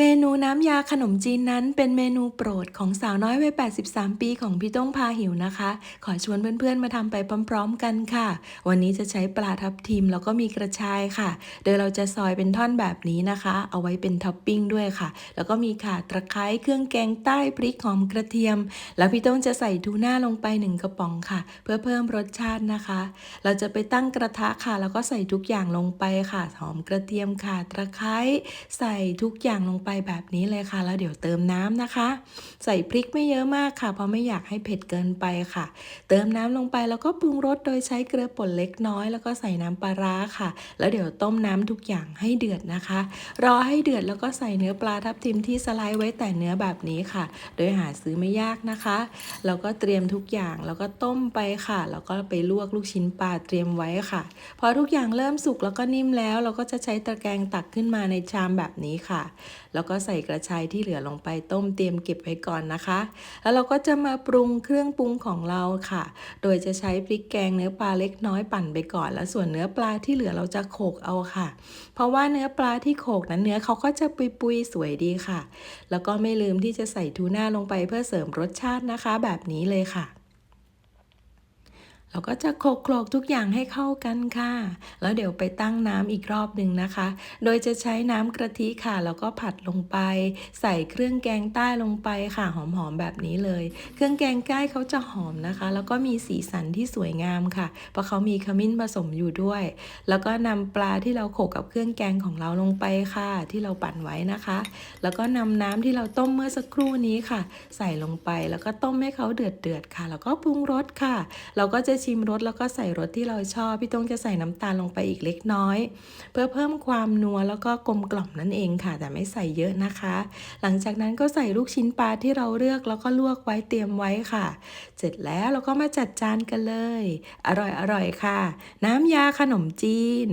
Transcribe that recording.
เมนูน้ำยาขนมจีนนั้นเป็นเมนูโปรดของสาวน้อยวัย 83 ปีของพี่ต้องพาหิวนะคะ ขอชวนเพื่อนๆ มาทำไปพร้อม ๆ กันค่ะ วันนี้จะใช้ปลาทับทิมแล้วก็มีกระชายค่ะ โดยเราจะซอยเป็นท่อนแบบนี้นะคะ เอาไว้เป็นท็อปปิ้งด้วยค่ะ แล้วก็มีข่าตะไคร้เครื่องแกงใต้พริกหอมกระเทียม แล้วพี่ต้องจะใส่ทูน่าลงไปหนึ่งกระป๋องค่ะ เพื่อเพิ่มรสชาตินะคะ เราจะไปตั้งกระทะค่ะ แล้วก็ใส่ทุกอย่างลงไปค่ะ หอมกระเทียมค่ะตะไคร้ใส่ทุกอย่างลงไปแบบนี้เลยค่ะ แล้วเดี๋ยวเติมน้ำนะคะ ใส่พริกไม่เยอะมากค่ะ เพราะไม่อยากให้เผ็ดเกินไปค่ะ เติมน้ำลงไปแล้วก็ปรุงรสโดยใช้เกลือป่นเล็กน้อยแล้วก็ใส่น้ำปลาร้าค่ะ แล้วเดี๋ยวต้มน้ำทุกอย่างให้เดือดนะคะ รอให้เดือดแล้วก็ใส่เนื้อปลาทับทิมที่สไลด์ไว้แต่เนื้อแบบนี้ค่ะ โดยหาซื้อไม่ยากนะคะแล้วก็เตรียมทุกอย่างแล้วก็ต้มไปค่ะ แล้วก็ไปลวกลูกชิ้นปลาเตรียมไว้ค่ะ พอทุกอย่างเริ่มสุกแล้วก็นิ่มแล้ว เราก็จะใช้ตะแกรงตักขึ้นมาในชามแบบนี้ค่ะแล้วก็ใส่กระชายที่เหลือลงไปต้มเตรียมเก็บไว้ก่อนนะคะ แล้วเราก็จะมาปรุงเครื่องปรุงของเราค่ะ โดยจะใช้พริกแกงเนื้อปลาเล็กน้อยปั่นไปก่อน แล้วส่วนเนื้อปลาที่เหลือเราจะโขกเอาค่ะ เพราะว่าเนื้อปลาที่โขกนั้นเนื้อเขาก็จะปุยๆสวยดีค่ะ แล้วก็ไม่ลืมที่จะใส่ทูน่าลงไปเพื่อเสริมรสชาตินะคะ แบบนี้เลยค่ะ เราก็จะโขลกโขลกทุกอย่างให้เข้ากันค่ะ แล้วเดี๋ยวไปตั้งน้ำอีกรอบหนึ่งนะคะ โดยจะใช้น้ำกะทิค่ะ แล้วก็ผัดลงไป ใส่เครื่องแกงใต้ลงไปค่ะหอมๆแบบนี้เลย เครื่องแกงใต้เขาจะหอมนะคะ แล้วก็มีสีสันที่สวยงามค่ะ เพราะเขามีขมิ้นผสมอยู่ด้วย แล้วก็นำปลาที่เราโขกกับเครื่องแกงของเราลงไปค่ะ ที่เราปั่นไว้นะคะ แล้วก็นำน้ำที่เราต้มเมื่อสักครู่นี้ค่ะ ใส่ลงไปแล้วก็ต้มให้เขาเดือดเดือดๆค่ะ แล้วก็ปรุงรสค่ะ เราก็จะชิมรสแล้วก็ใส่รสที่เราชอบ พี่ต้องจะใส่น้ำตาลลงไปอีกเล็กน้อย เพื่อเพิ่มความนัวแล้วก็กลมกล่อมนั่นเองค่ะ แต่ไม่ใส่เยอะนะคะ หลังจากนั้นก็ใส่ลูกชิ้นปลาที่เราเลือกแล้วก็ลวกไว้เตรียมไว้ค่ะ เสร็จแล้วเราก็มาจัดจานกันเลย อร่อยอร่อยค่ะ น้ำยาขนมจีน